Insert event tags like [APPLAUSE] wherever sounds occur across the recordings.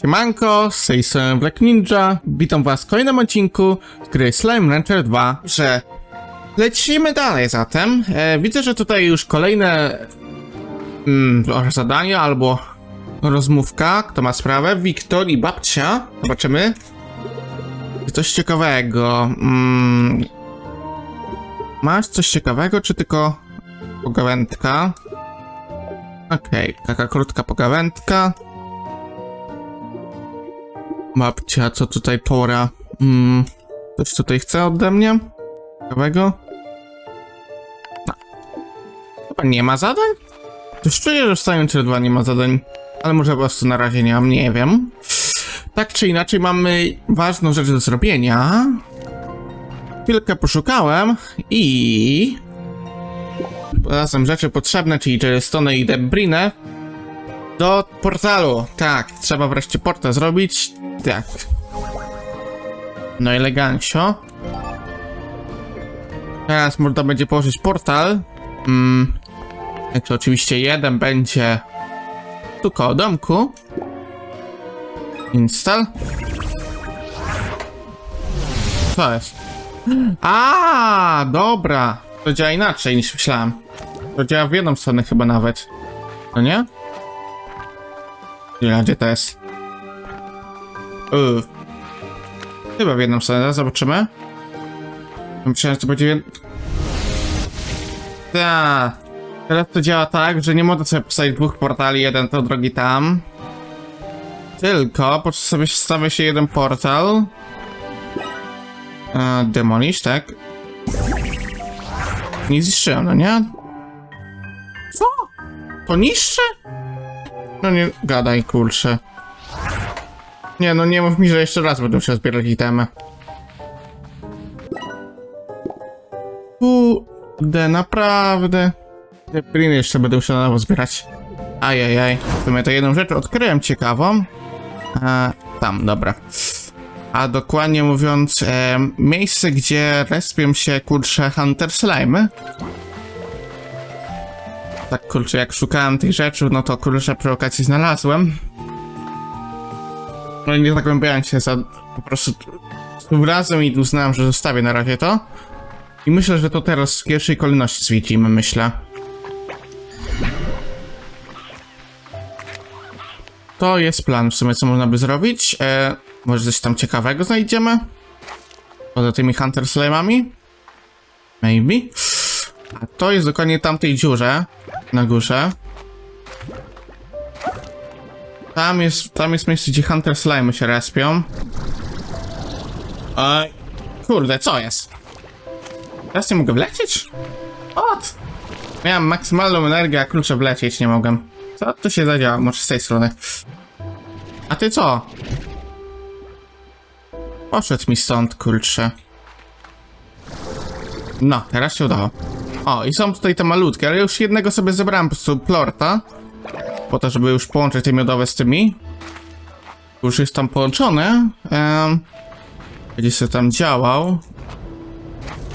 Siemanko, z tej strony Black Ninja. Witam was w kolejnym odcinku z gry Slime Rancher 2. Że lecimy dalej zatem. E, widzę, że tutaj już kolejne mm, zadania albo rozmówka. Kto ma sprawę? Wiktor i babcia. Zobaczymy. Coś ciekawego. Mm, masz coś ciekawego, czy tylko pogawędka? Okej, taka krótka pogawędka. Babcia, co tutaj pora? Mm, coś tutaj chce ode mnie? Ciekawego? No. Chyba nie ma zadań? Coś czuję, że w Silent Hill 2 nie ma zadań. Ale może po prostu na razie nie mam, nie wiem. Tak czy inaczej mamy ważną rzecz do zrobienia. Chwilkę poszukałem i... Razem rzeczy potrzebne, czyli Jelestone i Debrinę do portalu. Tak, trzeba wreszcie portal zrobić. Tak. No elegancio. Teraz można będzie położyć portal. Mm. To oczywiście jeden będzie tu koło domku. Install. Co jest? A, dobra. To działa inaczej niż myślałem. To działa w jedną stronę chyba nawet. No nie? Nie, gdzie to jest? Chyba w jedną stronę, zobaczymy. Myślałem, że to będzie... Ta. Teraz to działa tak, że nie można sobie postawić dwóch portali, jeden to, drugi tam. Tylko, po sobie stawia się jeden portal. E, demolish, tak? Nie zniszczyłem, no nie? Co? To niszczy? No nie gadaj, kurczę. Nie, no nie mów mi, że jeszcze raz będę musiał zbierać itemy. Kurde, naprawdę. Te priny jeszcze będę musiał na nowo zbierać. Ajajaj. W sumie to jedną rzecz odkryłem ciekawą. E, tam, dobra. A dokładnie mówiąc, e, miejsce, gdzie respią się, kurcze, Hunter Slime. Tak, kurczę, jak szukałem tych rzeczy, no to kurczę, przy okazji znalazłem. No i nie zagłębiałem się za... po prostu... Tym razem i uznałem, że zostawię na razie to. I myślę, że to teraz w pierwszej kolejności zwiedzimy, myślę. To jest plan w sumie, co można by zrobić. E, może coś tam ciekawego znajdziemy? Poza tymi Hunter Slime'ami? Maybe. A to jest dokładnie tamtej dziurze na górze. Tam jest, tam jest miejsce, gdzie Hunter Slime się respią. Oj, kurde, co jest? Teraz nie mogę wlecieć? Ot! Miałem maksymalną energię, a klucze wlecieć nie mogłem. Co tu się zadziała? Może z tej strony. A ty co? Poszedł mi stąd, kurczę. No, teraz się udało. O, i są tutaj te malutkie, ale już jednego sobie zebrałem po prostu plorta. Po to, żeby już połączyć te miodowe z tymi. Już jest tam połączone. Um, będzie sobie tam działał.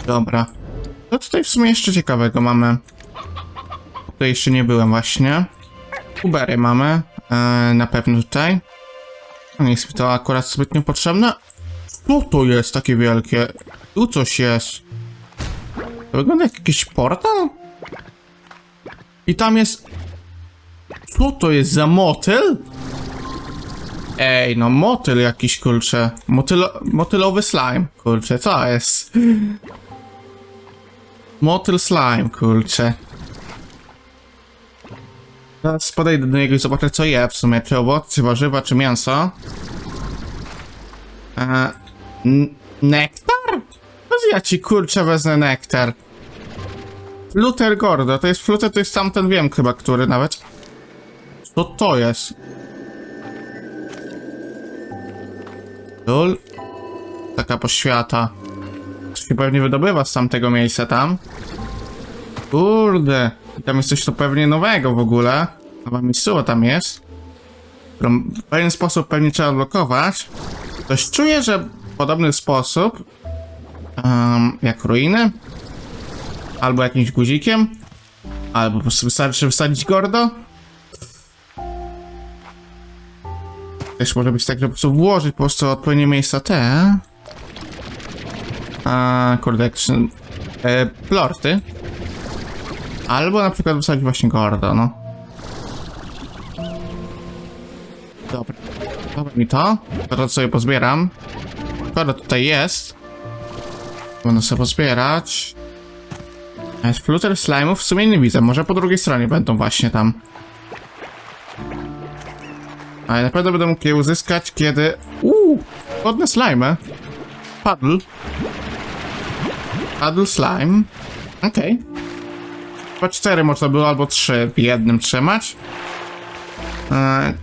Dobra. Co tutaj w sumie jeszcze ciekawego mamy? Tutaj jeszcze nie byłem właśnie. Ubery mamy. E, na pewno tutaj. Nie jest mi to akurat zbytnio potrzebne. Co to jest takie wielkie? Tu coś jest. To wygląda jak jakiś portal? I tam jest... Co to jest za motyl? Ej, no motyl jakiś, kurczę. Motylo, motylowy slime, kurczę, co jest? Motyl slime, kurczę. Teraz podejdę do niego i zobaczę co je w sumie, czy owoce, czy warzywa, czy mięso. E, nektar? Ja ci kurczę wezmę nektar. Fluter Gordo, to jest Fluter, to jest tamten wiem chyba, który nawet. Co to jest? Lol. Taka poświata. To się pewnie wydobywa z tamtego miejsca tam. Kurde. Tam jest coś to pewnie nowego w ogóle. Nowa miejscowa tam jest. W pewien sposób pewnie trzeba odblokować. Coś czuję, że w podobny sposób em, jak ruiny albo jakimś guzikiem albo po prostu wystarczy wsadzić gordo Też może być tak, że po prostu włożyć po prostu odpowiednie miejsca te. A, kurde, się... E, plorty. Albo na przykład wysadzić właśnie Gordo, no. Dobra. Dobra mi to. Teraz sobie pozbieram. Gordo tutaj jest. Będę sobie pozbierać. Jest fluter slime'ów w sumie nie widzę. Może po drugiej stronie będą właśnie tam. Ale na pewno będę mógł je uzyskać, kiedy... Uuu! Wodne slime. Paddle. Paddle slime. Okej. Chyba cztery można było, albo trzy w jednym trzymać. Eee,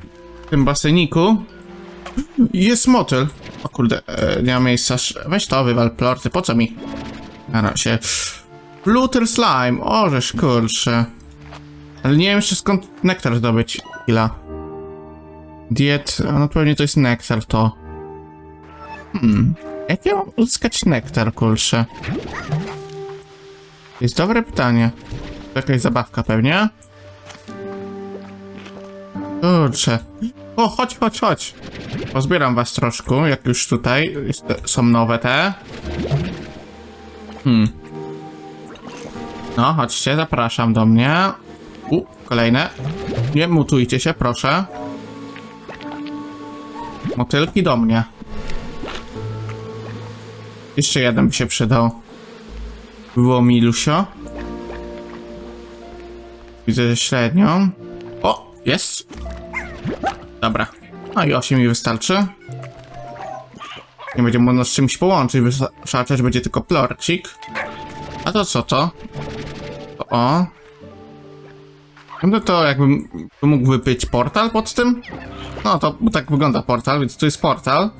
w tym baseniku. Jest motyl. O kurde, e, nie ma miejsca. Weź to, wywal plorty. Po co mi? Na razie. Fluter slime. Orzesz, kurczę. Ale nie wiem jeszcze skąd nektar zdobyć. Chwila. Diet, no pewnie to jest nektar to. Hmm, jak ja mam uzyskać nektar, kurczę? To jest dobre pytanie. To jakaś zabawka pewnie? Kurczę. O, chodź, chodź, chodź. Pozbieram was troszkę, jak już tutaj jest, są nowe te. Hmm. No, chodźcie, zapraszam do mnie. U, kolejne. Nie mutujcie się, proszę. Motylki do mnie. Jeszcze jeden by się przydał. Było milusio. Widzę, że średnio. O, jest. Dobra. No i 8 mi wystarczy. Nie będzie można z czymś połączyć, wystarczać będzie tylko plorcik. A to co to? O. No to jakbym tu mógłby być portal pod tym? No to tak wygląda portal, więc tu jest portal.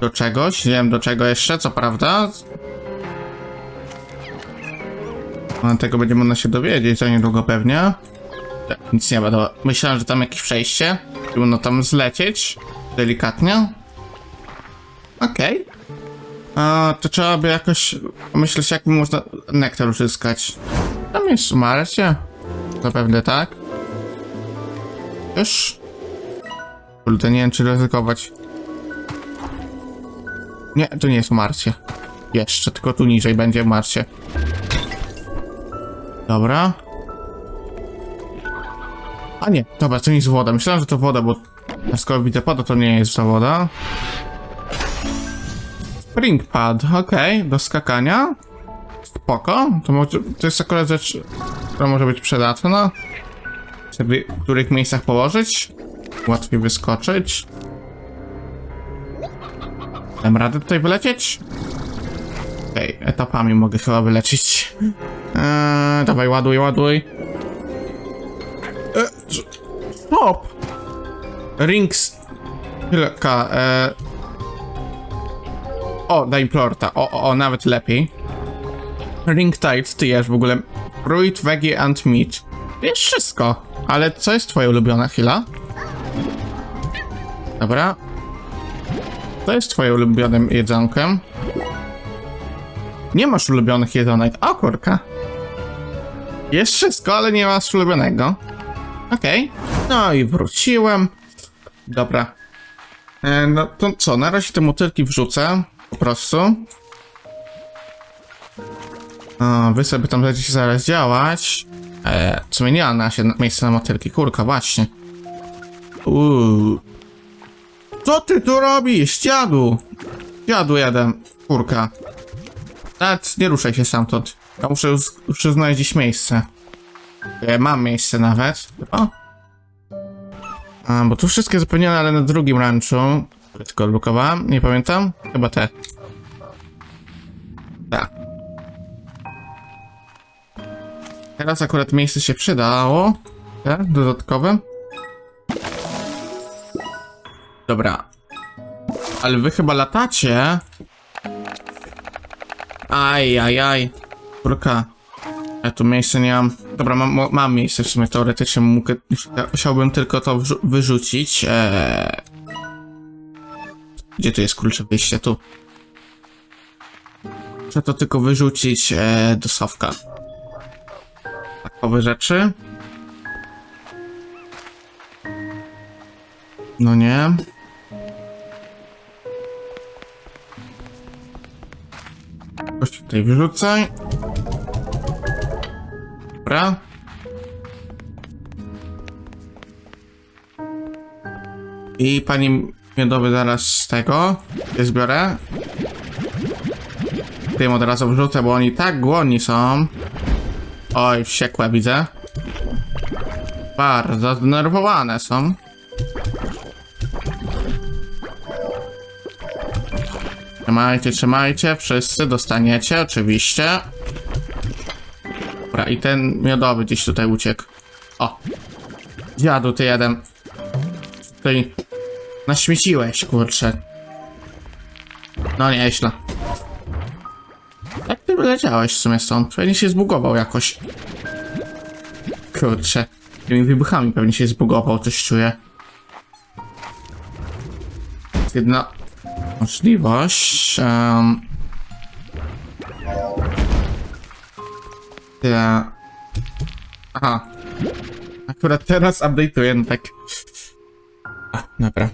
Do czegoś, nie wiem do czego jeszcze, co prawda. No, tego będzie można się dowiedzieć za niedługo pewnie. Tak, nic nie ma, to myślałem, że tam jakieś przejście. Trudno tam zlecieć. Delikatnie. Okej. A to trzeba by jakoś myśleć, jak można nektar uzyskać. Tam jest Marcie. Zapewne tak. Już. Kurde, nie wiem czy ryzykować. Nie, to nie jest Marcie. Jeszcze, tylko tu niżej będzie Marcie. Dobra. A nie, dobra, to nie jest woda. Myślałem, że to woda, bo skoro widzę pada, to nie jest to woda. Spring pad, okej, do skakania. Spoko, to, może, to jest akurat rzecz, która może być przydatna. Żeby w których miejscach położyć. Łatwiej wyskoczyć. Dam radę tutaj wylecieć? Okej, etapami mogę chyba wylecieć. Eee, dawaj, ładuj, ładuj. Stop! Rings... Chwilka, eee... O, daj plorta. O, o, o, nawet lepiej. Ring tight, ty jesz w ogóle. Fruit, veggie and meat. Jest wszystko. Ale co jest twoja ulubiona chwila? Dobra. Co jest twoim ulubionym jedzonkiem? Nie masz ulubionych jedzonek. O kurka. Jest wszystko, ale nie masz ulubionego. Okej. No i wróciłem. Dobra. E, no to co, na razie te motylki wrzucę. Po prostu. O, wy sobie tam będziecie zaraz działać. E, ma na się miejsca na motylki. Kurka, właśnie. Uuu. Co ty tu robisz, dziadu? Dziadu jeden. Kurka. Nawet nie ruszaj się stamtąd. Ja muszę, uz- muszę znaleźć miejsce. Ja mam miejsce nawet. A, bo tu wszystkie zapewnione, ale na drugim. Które Tylko odblokowałem, nie pamiętam. Chyba te. Tak. Teraz akurat miejsce się przydało. Te dodatkowe. Dobra. Ale wy chyba latacie. Aj, aj, aj. Kurka. Ja tu miejsce nie mam. Dobra, mam, mam miejsce w sumie teoretycznie, mógł, musiałbym tylko to wyrzucić. Eee... Gdzie tu jest klucz wyjście? Tu. Muszę to tylko wyrzucić eee, do sofka. Takowe rzeczy. No nie. Coś tutaj wyrzucaj. Dobra. I pani miodowy zaraz z tego je zbiorę. Tym od razu wrzucę, bo oni tak głodni są. Oj, wściekłe widzę. Bardzo zdenerwowane są. Trzymajcie, trzymajcie, wszyscy dostaniecie, oczywiście. Dobra, i ten miodowy gdzieś tutaj uciekł. O! Dziadu, ty jeden. Tutaj naśmieciłeś, kurczę. No nieźle. Jak ty wyleciałeś w sumie stąd? Pewnie się zbugował jakoś. Kurczę. Tymi wybuchami pewnie się zbugował, coś czuję. Jedna możliwość. Um, Aha. Akurat teraz update'uję, no tak. A, dobra.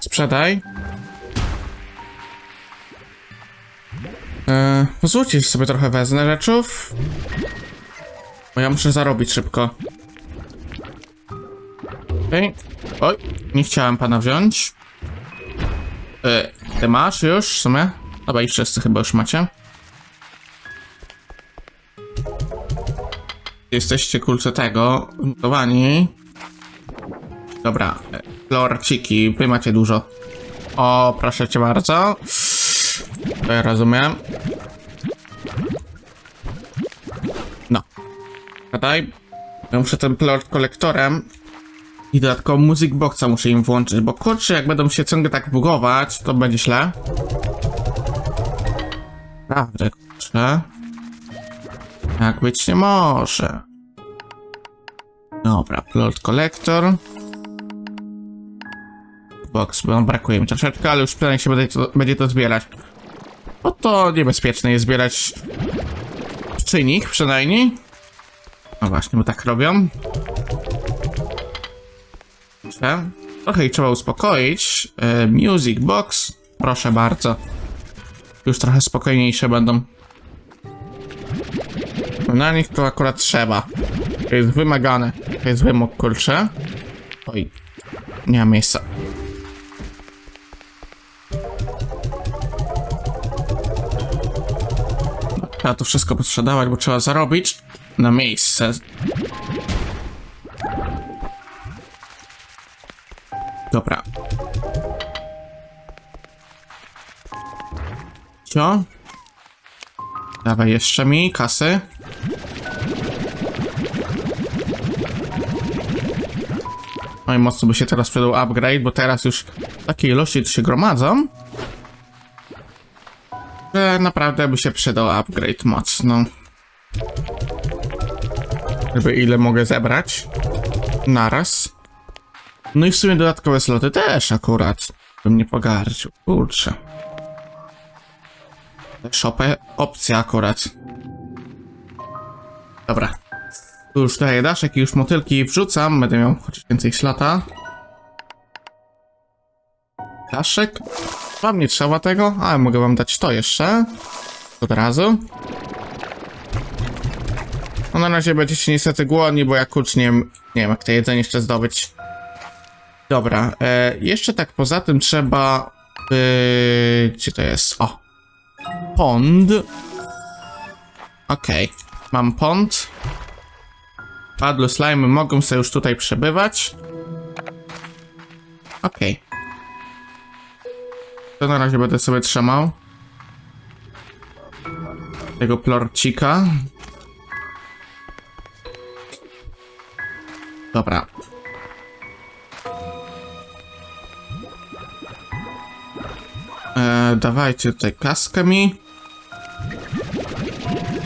Sprzedaj. Eee, że sobie trochę wezmę rzeczów. Bo ja muszę zarobić szybko. Okej. Oj, nie chciałem pana wziąć. E, ty masz już w sumie? Dobra, i wszyscy chyba już macie. Jesteście kulce tego, mutowani. Dobra, e, florciki, wy macie dużo. O, proszę cię bardzo. To ja rozumiem. No. Gadaj. Ja muszę ten plot kolektorem i dodatkowo music boxa muszę im włączyć, bo kurczę, jak będą się ciągle tak bugować, to będzie źle. Prawda, kurczę. Jak być nie może. Dobra, plot collector. Box, bo brakuje mi troszeczkę, ale już przynajmniej się będzie to, będzie to zbierać. Bo to niebezpieczne jest zbierać czynnik przynajmniej. No właśnie, bo tak robią. Trochę ich trzeba uspokoić. E, music box. Proszę bardzo. Już trochę spokojniejsze będą. Na nich to akurat trzeba. To jest wymagane. To jest wymóg, kurczę. Oj. Nie ma miejsca. Trzeba to wszystko posprzedawać, bo trzeba zarobić na miejsce. Dobra. Co? Dawaj jeszcze mi kasy. No i mocno by się teraz przydał upgrade, bo teraz już takie ilości tu się gromadzą. Że naprawdę by się przydał upgrade mocno. Żeby ile mogę zebrać. Naraz. No i w sumie dodatkowe sloty też akurat. Bym nie pogardził. Kurczę. Shopę opcja akurat. Dobra. Tu już daję daszek i już motylki wrzucam. Będę miał chociaż więcej slota. Daszek. Wam nie trzeba tego, ale mogę wam dać to jeszcze. Od razu. No na razie będziecie niestety głodni, bo ja kurcz nie, wiem- nie wiem jak to jedzenie jeszcze zdobyć. Dobra, e, jeszcze tak poza tym trzeba... Yy, gdzie to jest? O! Pond. Okej, mam pond. Padły slimy mogą sobie już tutaj przebywać. Okej. To na razie będę sobie trzymał. Tego plorcika. Dobra. E, dawajcie tutaj kaskę mi.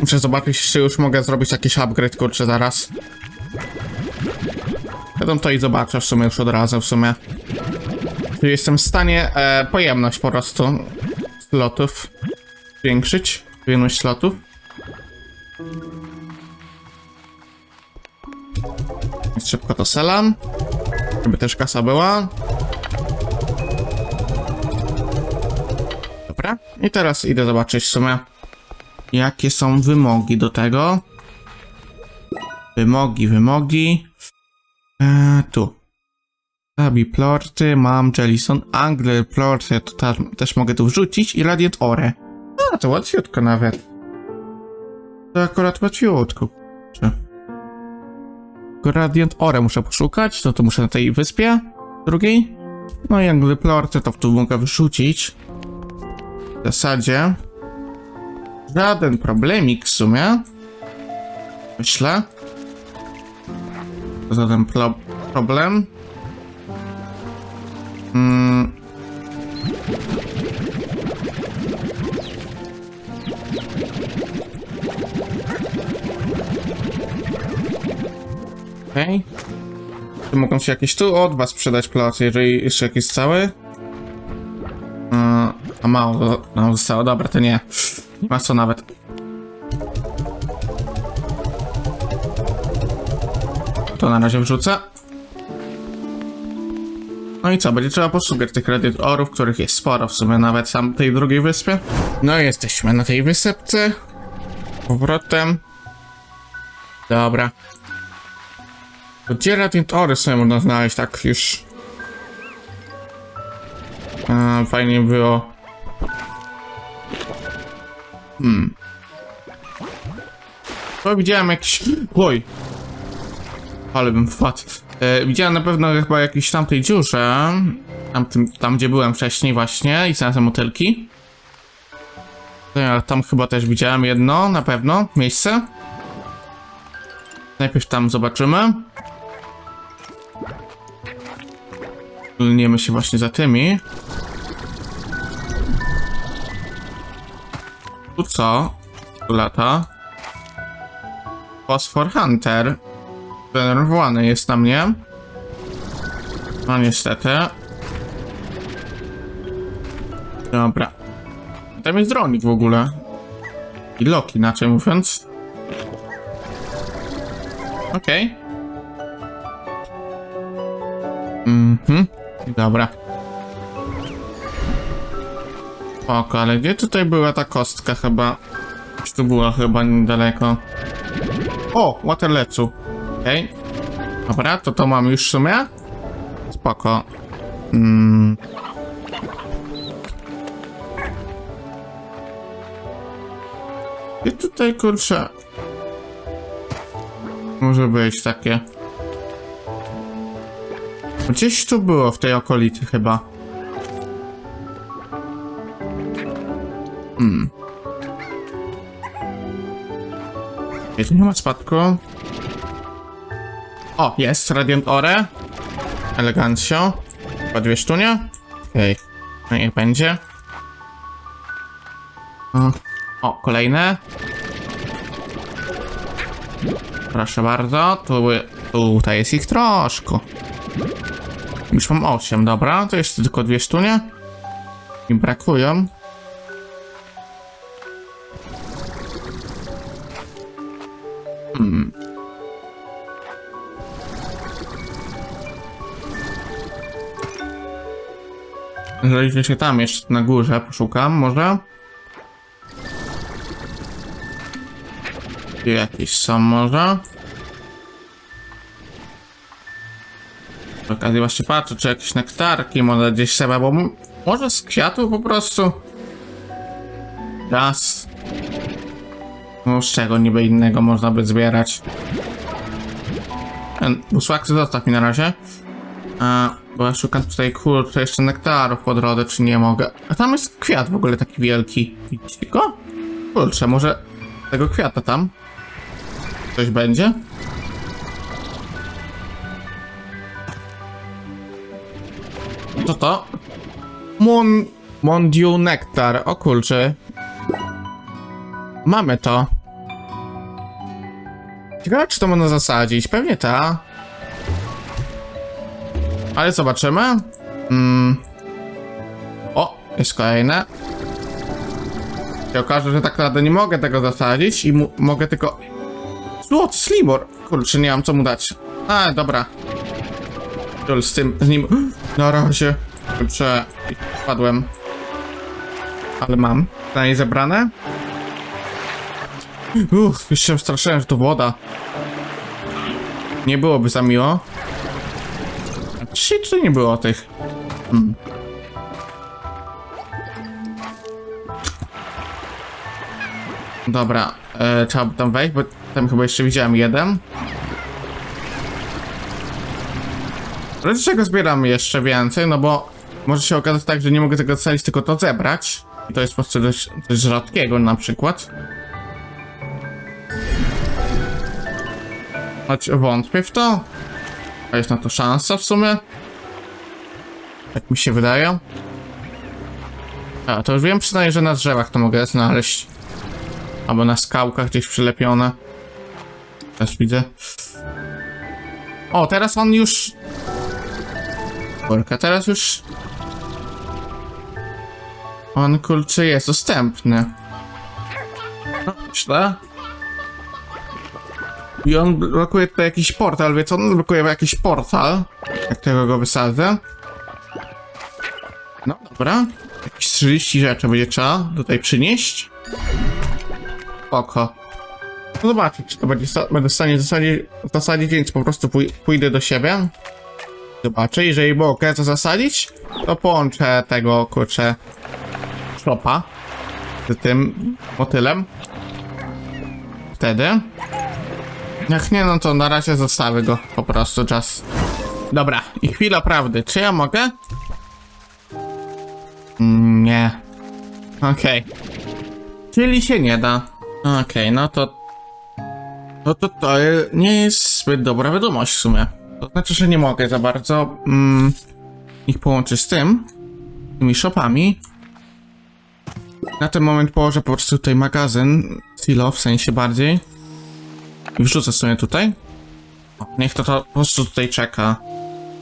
Muszę zobaczyć, czy już mogę zrobić jakiś upgrade, kurczę, zaraz. Będę to i zobaczę w sumie już od razu, w sumie. Czy jestem w stanie e, pojemność po prostu slotów zwiększyć? Pojemność slotów. Więc szybko to selam. Żeby też kasa była. Dobra. i teraz idę zobaczyć w sumie, jakie są wymogi do tego. Wymogi, wymogi. Zabi plorty, mam Jellison, Angler plorty, to też, też mogę tu wrzucić i Radiant Ore. A, to łatwiutko nawet. To akurat łatwiutko. Radiant Ore muszę poszukać, no to muszę na tej wyspie drugiej. No i Angler plorty to tu mogę wrzucić. W zasadzie. Żaden problemik w sumie. Myślę. Żaden plo- problem. Mm. Okej. Okay. Mogą się jakieś tu od was sprzedać plot, jeżeli jeszcze jakieś cały. Yy, a mało no, zostało, dobra, to nie. Nie ma co nawet. To na razie wrzucę. No i co, będzie trzeba poszukać tych radiatorów, których jest sporo w sumie nawet sam tej drugiej wyspie. No i jesteśmy na tej wysepce. Powrotem. Dobra. Gdzie radiatory sobie można znaleźć tak już? A, fajnie było. Hmm. To widziałem jakiś... Oj! Ale bym wpadł. E, widziałem na pewno chyba jakiejś tamtej dziurze. Tam, tam gdzie byłem wcześniej właśnie i znalazłem motylki. No, ale tam chyba też widziałem jedno, na pewno, miejsce. Najpierw tam zobaczymy. Lniemy się właśnie za tymi. Tu co? Tu lata. Phosphor Hunter. Zdenerwowany jest na mnie. No niestety. Dobra. Tam jest dronik w ogóle. I Loki, inaczej mówiąc. Okej. Mhm. Dobra. Spoko, ale gdzie tutaj była ta kostka chyba? Gdzieś tu była chyba niedaleko. O, Waterlecu. Okej. Dobra, to to mam już w sumie. Spoko. Mm. I tutaj kurczę. Może być takie. Gdzieś tu było w tej okolicy chyba. Hmm. Jeśli nie ma spadku. O, jest Radiant Ore. Elegancio. Chyba dwie sztunie. Okej. No niech będzie. O, o, kolejne. Proszę bardzo. Tu, tutaj jest ich troszkę. Już mam 8, dobra. To jeszcze tylko dwie sztunie. Mi brakują. Jeżeli się tam jeszcze na górze poszukam, może? Tu Jakieś są może? Przy okazji właśnie patrzę, czy jakieś nektarki może gdzieś trzeba, bo może z kwiatu po prostu? Raz. No z czego niby innego można by zbierać? Busłaksy zostaw mi na razie. A, bo ja szukam tutaj kurczę jeszcze nektarów po drodze, czy nie mogę. A tam jest kwiat w ogóle taki wielki. Widzicie go? Kurczę, może tego kwiata tam? Coś będzie? Co to? Mon... Mondiu Nektar. O kurczę. Mamy to. Ciekawe, czy to można zasadzić. Pewnie ta. Ale zobaczymy. Mm. O, jest kolejne. się okaże, że tak naprawdę nie mogę tego zasadzić i mogę tylko... Złot, Slimor! Kurczę, nie mam co mu dać. A, dobra. Jol, z tym, z nim... [GASPS] Na razie. Kurczę, padłem. ale mam. Zdanie zebrane. Uff, już się straszyłem, że to woda. Nie byłoby za miło. Czy czy nie było tych? Hmm. Dobra, e, trzeba by tam wejść, bo tam chyba jeszcze widziałem jeden. Dlaczego zbieram jeszcze więcej? No bo może się okazać tak, że nie mogę tego celić, tylko to zebrać. I to jest po prostu coś, coś rzadkiego na przykład. Choć wątpię w to. A jest na to szansa w sumie. Tak mi się wydaje. A, to już wiem przynajmniej, że na drzewach to mogę znaleźć. Albo na skałkach gdzieś przylepione. Też widzę. O, teraz on już... Kurka, teraz już... On, kurczę, jest dostępny. Myślę. I on blokuje tutaj jakiś portal, więc on blokuje jakiś portal. Jak tego go wysadzę. No dobra. Jakieś 30 rzeczy będzie trzeba tutaj przynieść. Oko. No zobaczyć, czy to będzie, będę w stanie zasadzić, zasadzić, więc po prostu pój pójdę do siebie. Zobaczę, jeżeli mogę to zasadzić, to połączę tego, kurczę, szlopa z tym motylem. Wtedy. Jak nie, no to na razie zostawię go po prostu czas. Dobra, i chwila prawdy. Czy ja mogę? Mm, Nie. Okej. Czyli się nie da. Okej, no to... No to to nie jest zbyt dobra wiadomość w sumie. To znaczy, że nie mogę za bardzo mm, ich połączyć z tym, tymi shopami. Na ten moment położę po prostu tutaj magazyn, silo w sensie bardziej. Wrzucę sobie tutaj. Niech to, to po prostu tutaj czeka.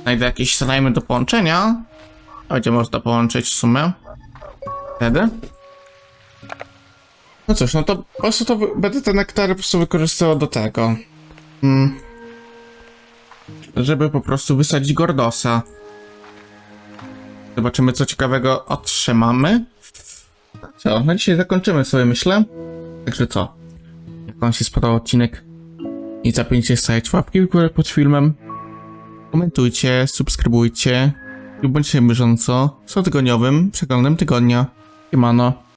Znajdę jakieś slajmy do połączenia. Będzie można połączyć w sumie. Wtedy. No cóż, no to po prostu to będę te nektary po prostu wykorzystywał do tego. Mm. Żeby po prostu wysadzić Gordosa. Zobaczymy, co ciekawego otrzymamy. Co, na dzisiaj zakończymy sobie, myślę. Także co? Jak wam się spodobał odcinek, nie zapomnijcie stawiać łapki w górę pod filmem. Komentujcie, subskrybujcie i bądźcie bieżąco z cotygodniowym przeglądem tygodnia. Siemano.